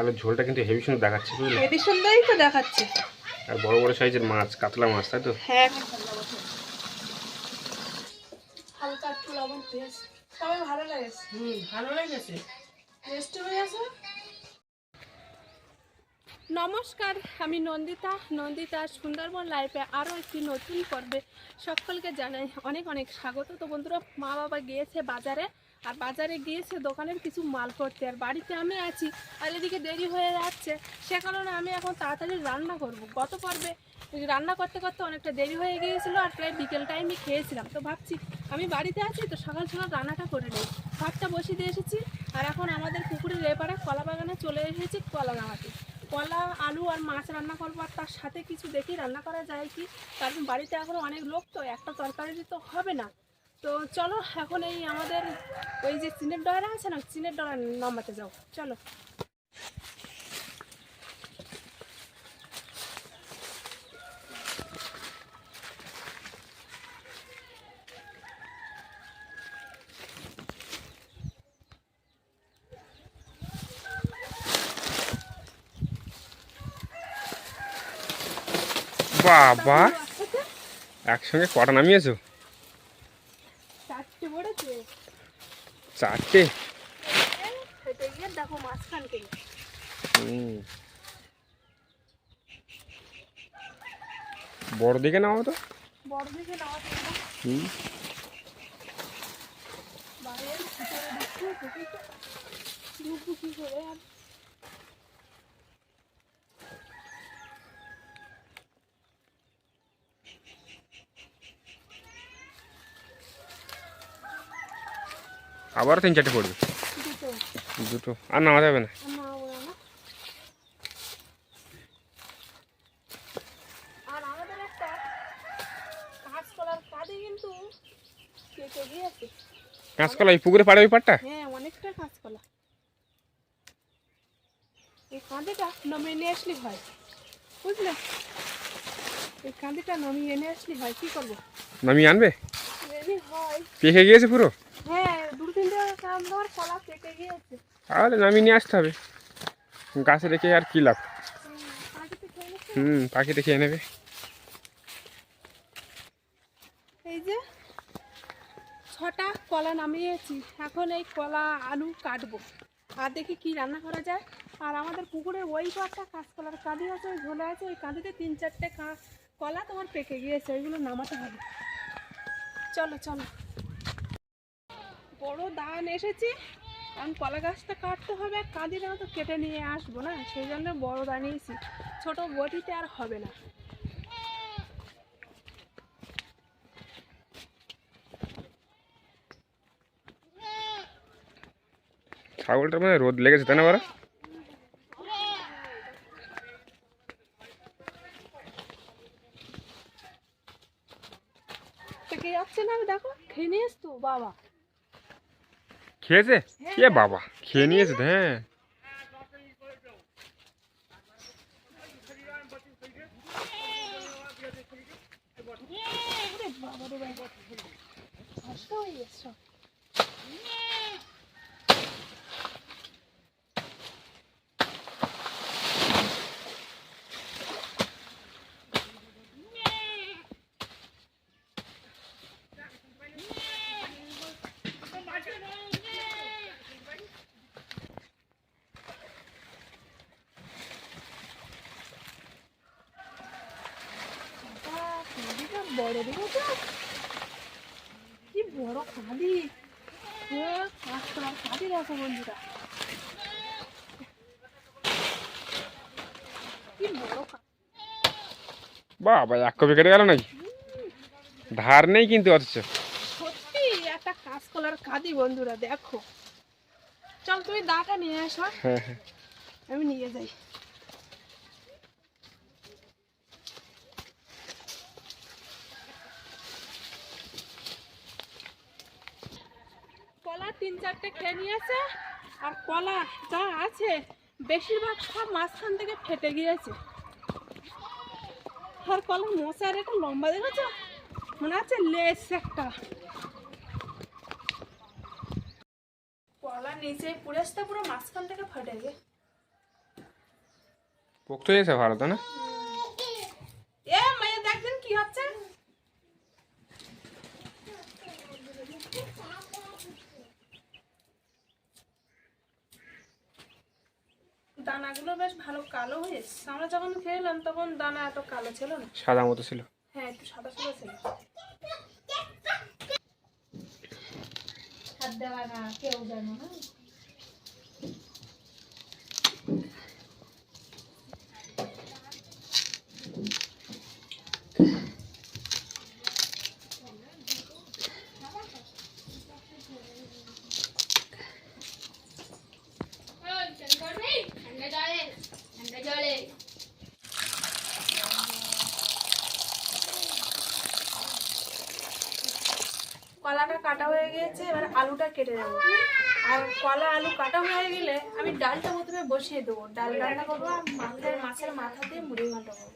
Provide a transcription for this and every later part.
আলুর ঝোলটা কিন্তু হেভি সুন্দর দেখাচ্ছে বুঝলে? হেভি সুন্দরই তো দেখাচ্ছে। আর বড় বড় সাইজের মাছ কাতলা মাছ তাই তো? হ্যাঁ হালকা একটু লবণ পেস্ট। সবাই ভালো লাগে। হুম ভালো লেগেছে। টেস্ট হয়ে গেছে? নমস্কার, আমি নন্দিতা। নন্দিতা সুন্দরবন লাইফে আরও একটি নতুন পর্বে সকলকে জানাই অনেক অনেক স্বাগত। তো বন্ধুরা, মা বাবা গিয়েছে বাজারে, আর বাজারে গিয়েছে দোকানের কিছু মাল করতে, আর বাড়িতে আমি আছি, আর এদিকে দেরি হয়ে যাচ্ছে। সে কারণে আমি এখন তাড়াতাড়ি রান্না করব। গত পর্বে রান্না করতে করতে অনেকটা দেরি হয়ে গিয়েছিল, আর প্রায় বিকেল টাইমে খেয়েছিলাম। তো ভাবছি, আমি বাড়িতে আছি, তো সকাল সকাল রান্নাটা করে নেই। ভাতটা বসিয়ে দিয়ে এসেছি, আর এখন আমাদের পুকুরের এপারে কলা বাগানে চলে এসেছি কলা গামাতে। কলা, আলু আর মাছ রান্না করব, আর তার সাথে কিছু দেখি রান্না করা যায় কি? কারণ বাড়িতে এখন অনেক লোক, তো একটা তরকারি তো হবে না। তো চলো, এখন এই আমাদের ওই যে চিনের ডয়রা আছে না, চিনের ডয়রা নামাতে যাও। চলো। বাবা। একসঙ্গে কটা নামিয়েছো? চারটে। বড় দিকে নাও তো। বড় দিকে নেওয়া যায় না হুম কি করে আর আবারও তিন চারটে পড়বে। দুটো। আর নামাতে হবে না। কাঁচকলা এই পুকুরে পাড়ে ওই পাড়টা? হ্যাঁ অনেকটা কাঁচকলা। এই কাঁদিটা নামিয়ে নিয়ে আসলি হয় বুঝলে? এই কাঁদিটা নামিয়ে নিয়ে আসলি হয় কি করব? নামিয়ে আনবে? হয়। পেকে গিয়েছে পুরো? হ্যাঁ তাহলে নামিয়ে নিয়ে আসতে হবে। গাছে রেখে আর কি লাভ। হুম পাখিতে খেয়ে নেবে। এই যে ছটা কলা নামিয়েছি। এখন এই কলা আলু কাটবো। আর দেখি কি রান্না করা যায়। আর আমাদের পুকুরের ওই পাশটা কাঁচকলার কাঁদি আছে ওই ঝোলে আছে ওই কাঁদিতে তিন চারটে কলা তোমার পেকে গিয়েছে ওইগুলো নামাতে হবে। চলো চলো। দান এসেছি। কারণ কলা গাছটা কাটতে হবে আর কাঁদিটা তো কেটে নিয়ে আসব না সেই জন্য বড় দানিয়েছি ছোটো বটিতে আর হবে না। ছাগলটা মানে রোদ লেগেছে তাই না বারা যাচ্ছে না? আমি দেখো খেয়ে নিয়েছ তো? বাবা। খেয়েছে কে বাবা খেয়ে নিয়েছে হ্যাঁ বাবা হয়ে বড় দেখেছ কি বড় কাঁদি কাঁচকলার কাঁদি দেখো বন্ধুরা। কি বড় বাবা এক কপি কেটে গেল নাকি? ধার নেই কিন্তু অথচ। সত্যি একটা কাঁচকলার কাঁদি বন্ধুরা দেখো। চল তুমি দাটা নিয়ে আসো। হ্যাঁ হ্যাঁ। আমি নিয়ে যাই কলা তিন চারটে খেয়ে নিয়েছে আর কলা যা আছে বেশিরভাগ সব মাঝখান থেকে ফেটে গিয়েছে। আর কলা মশার একটা লম্বা দেখেছ? মনে আছে লেস একটা। কলা নিচে পুরেসটা পুরো মাঝখান থেকে ফেটে গে পোক্ত হয়েছে ভালো তো না? এ মায়ের দেখবেন কি হচ্ছে। দানাগুলো বেশ ভালো কালো হয়েছে আমরা যখন খেলাম তখন দানা এত কালো ছিল না। সাদা মতো ছিল। হ্যাঁ একটু সাদা সাদা ছিল। হাত দেওয়া না কেউ জানো না। কলাটা কাটা হয়ে গিয়েছে, এবার আলুটা কেটে নেব। আর কলা আলু কাটা হয়ে গেলে আমি ডালটা প্রথমে বসিয়ে দেবো। ডাল রান্না করব, আর মাথায় মাছের মাথা দিয়ে মুড়ি ঘণ্টা করব।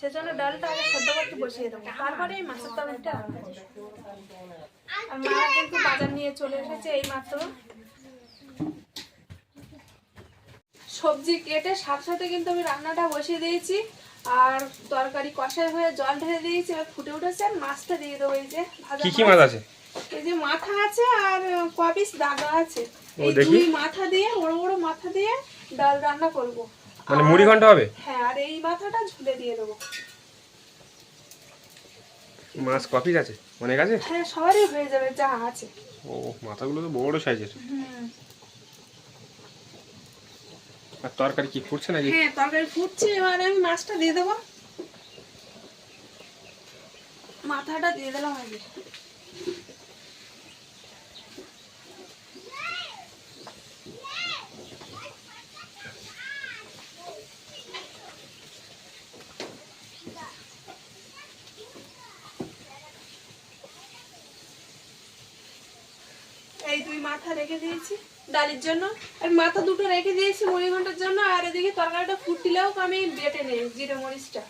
সেজন্য ডালটা আগে সেদ্ধ করতে বসিয়ে দেবো। তারপরে এই মাছের তরকারিটা আর মা কিন্তু বাজার নিয়ে চলে এসেছে এই মাত্র সবজি কেটে সাথে সাথে কিন্তু আমি রান্নাটা বসিয়ে দিয়েছি। আর তরকারি কষাই হয়ে জল ঢেলে দিয়েছি এবার ফুটে উঠেছে আর মাছটা দিয়ে দেবো এই যে কি কি মাছ আছে? এই যে মাথা আছে আর কপিস দাগা আছে। এই দুই মাথা দিয়ে বড় বড় মাথা দিয়ে ডাল রান্না করব। মানে মুড়ি ঘণ্টা হবে? হ্যাঁ আর এই মাথাটা ঝুলে দিয়ে দেবো। মাছ কপিস আছে? অনেক আছে? হ্যাঁ সবারই হয়ে যাবে যা আছে। ও মাথাগুলো তো বড় সাইজের। হুম। আর তরকারি কি ফুটছে নাকি? হ্যাঁ তরকারি ফুটছে, এবার আমি মাছটা দিয়ে দেবো। মাথাটা দিয়ে দিলাম আগে। এই দুই মাথা রেখে দিয়েছি ডালির জন্য। আর মাথা দুটো রেখে দিয়েছি মুড়ি জন্য, আর এদিকে তরকারিটা ফুটিলেও আমি বেটে নেই, জিরে মরিচটা।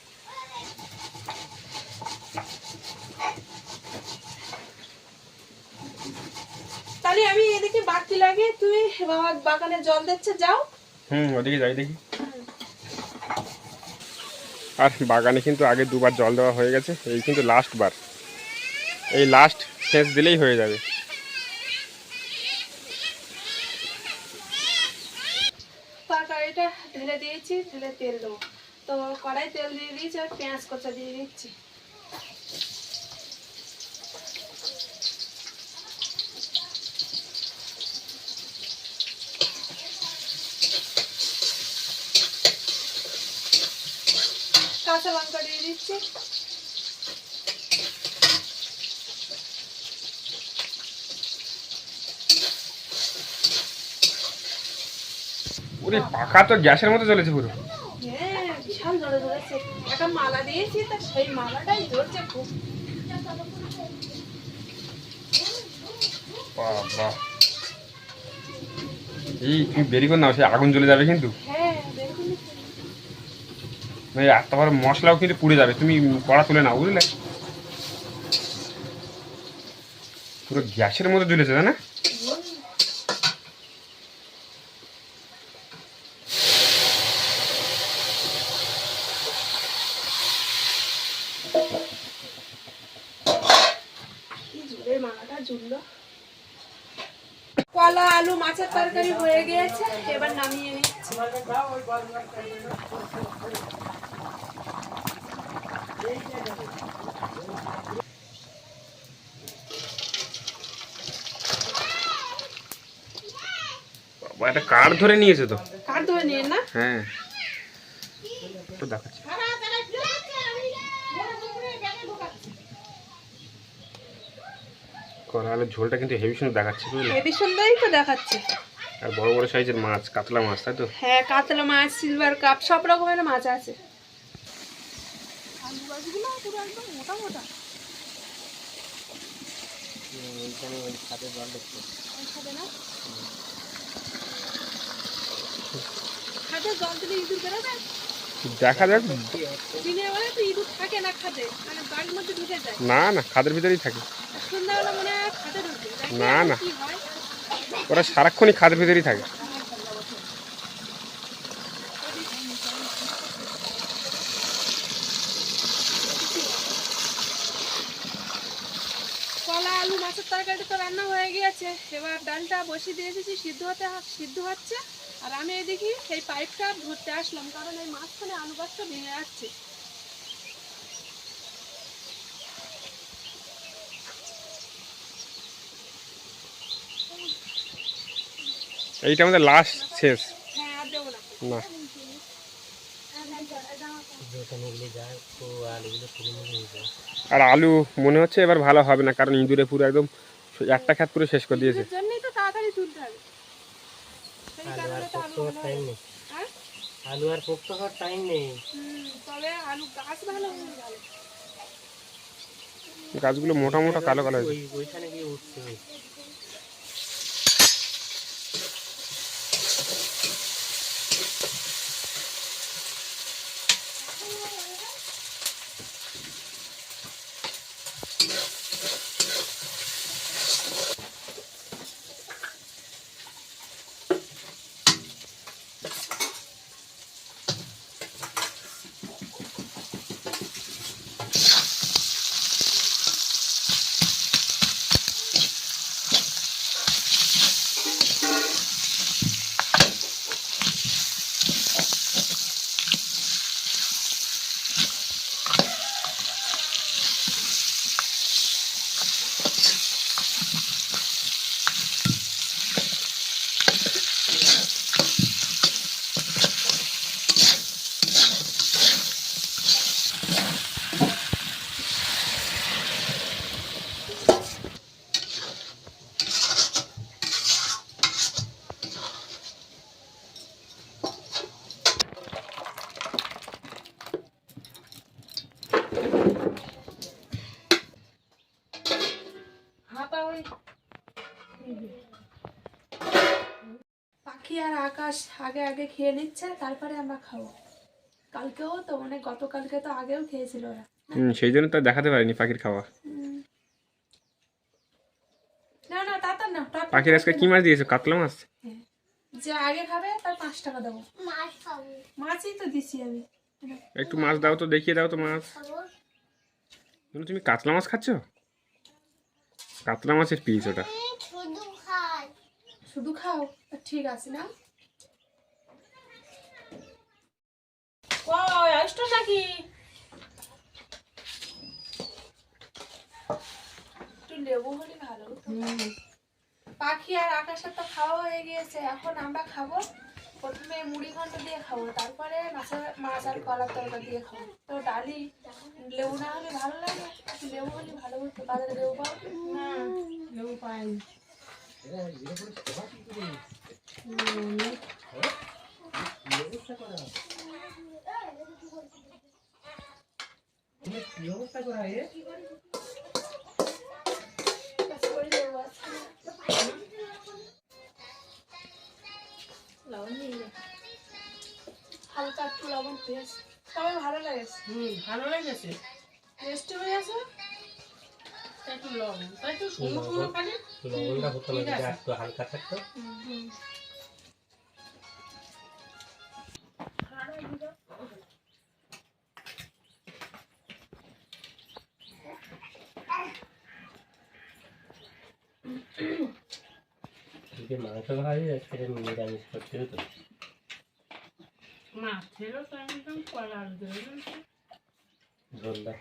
তাহলে আমি এদিকে বাড়তি লাগে তুমি বাবা বাগানে জল দিচ্ছে, যাও। হুম, ওদিকে যাই দেখি। আর বাগানে কিন্তু আগে দুবার জল দেওয়া হয়ে গেছে, এই কিন্তু লাস্ট বার। এই লাস্ট শেষ দিলেই হয়ে যাবে। তরকারিটা ঢেলে দিয়েছি, ঢেলে তেল দেবো। তো কড়াই তেল দিয়ে দিয়েছি, আর পেঁয়াজ কচা দিয়ে দিচ্ছি। কাঁচা লঙ্কা দিয়ে দিচ্ছি। ওরে পাখা তো গ্যাসের মতো চলেছে পুরো। হ্যাঁ বিশাল জোরে ধরেছে একটা মালা দিয়েছি তা সেই মালাটাই ধরছে খুব। বাবা। এই তুমি বেরি কর নাও সে আগুন জ্বলে যাবে কিন্তু। হ্যাঁ মানে বড় মশলাও কিন্তু পুড়ে যাবে তুমি কড়া তুলে নাও বুঝলে? পুরো গ্যাসের মতো জ্বলেছে তাই না কি জোরে মালাটা ঝুললো কলা আলু মাছের তরকারি হয়ে গিয়েছে। এবার নামিয়ে নিচ্ছি। বাবা একটা কাঠ ধরে নিয়েছে তো। কার ধরে নিয়ে না হ্যাঁ। তো দেখাচ্ছি। আলুর ঝোলটা কিন্তু হেভি সুন্দর দেখাচ্ছে বুঝলে? হেভি সুন্দরই তো দেখাচ্ছে। আর বড় বড় সাইজের মাছ কাতলা মাছ তাই তো? হ্যাঁ কাতলা মাছ সিলভার কাপ সব রকমের মাছ আছে। দেখা যাক। দিনের বেলা তো ইঁদুর থাকে না খাদে মানে বাড়ির মধ্যে ঢুকে যায়। না না খাদের ভিতরেই থাকে। না না। ওরা সারাক্ষণই খাদের ভিতরেই থাকে। কলা, আলু, মাছের তো রান্না হয়ে গিয়েছে। এবার ডালটা বসিয়ে দিয়ে এসেছি, সিদ্ধ হতে সিদ্ধ হচ্ছে। আর আমি এদিকে সেই পাইপটা ধরতে আসলাম, কারণ এই মাঝখানে আলু গাছটা ভেঙে যাচ্ছে। এইটা আমাদের লাস্ট শেষ। হ্যাঁ আর না। না আর আলু মনে হচ্ছে এবার ভালো হবে না কারণ ইঁদুরে পুরো একদম একটা খাত পুরো শেষ করে দিয়েছে। এর জন্যই তো তাড়াতাড়ি তুলতে হবে। সেই আলু আর পোক্ত হওয়ার টাইম নেই। হ্যাঁ? আলু আর পোক্ত হওয়ার টাইম নেই। হুম, তবে আলু গাছ ভালো গাছগুলো মোটা মোটা কালো কালো হয়েছে। ওইখানে গিয়ে উঠছে। পাখি আর আকাশ আগে আগে খেয়ে নিচ্ছে তারপরে আমরা খাব। কালকেও তো মানে গতকালকে তো আগেও খেয়েছিল ওরা। হুম সেই জন্য তো দেখাতে পারিনি পাখির খাওয়া। না না তা না পাখির আজকে কি মাছ দিয়েছ? কাতলা মাছ? হ্যাঁ। যে আগে খাবে তার পাঁচ টাকা দেবো। মাছই তো দিছি আমি। একটু মাছ দাও তো দেখিয়ে দাও তো মাছ। তুমি কাতলা মাছ খাচ্ছ? কাতলা মাছের পিস ওটা। শুধু খাও? ঠিক আছে না? ওই আসতো নাকি? একটু লেবু হলে ভালো পাখি আর আকাশের তো খাওয়া হয়ে গিয়েছে এখন আমরা খাব? প্রথমে মুড়ি ঘন্ট দিয়ে খাব তারপরে মাছের মাছ আর কলার তরকা দিয়ে খাব। তো ডালি লেবু না হলে ভালো লাগে লেবু হলে ভালো হতো বাজারে লেবু পাও না লেবু পাইনি কাছে করে? লবণ। হালকা একটু লবণ পেয়েছে তবে ভালো লাগেছে। হুম ভালো লেগেছে। টেস্ট হয়ে আছে একটু লবণ। তাই তো শুকনো শুকনো পানি? লবণটা হতো না একটু হালকা থাকতো। যদি মাংস খাবি আজকে নিরামিষ করতে হতো। মাছেরও তো একদম কলার দেবে ঝোলটা।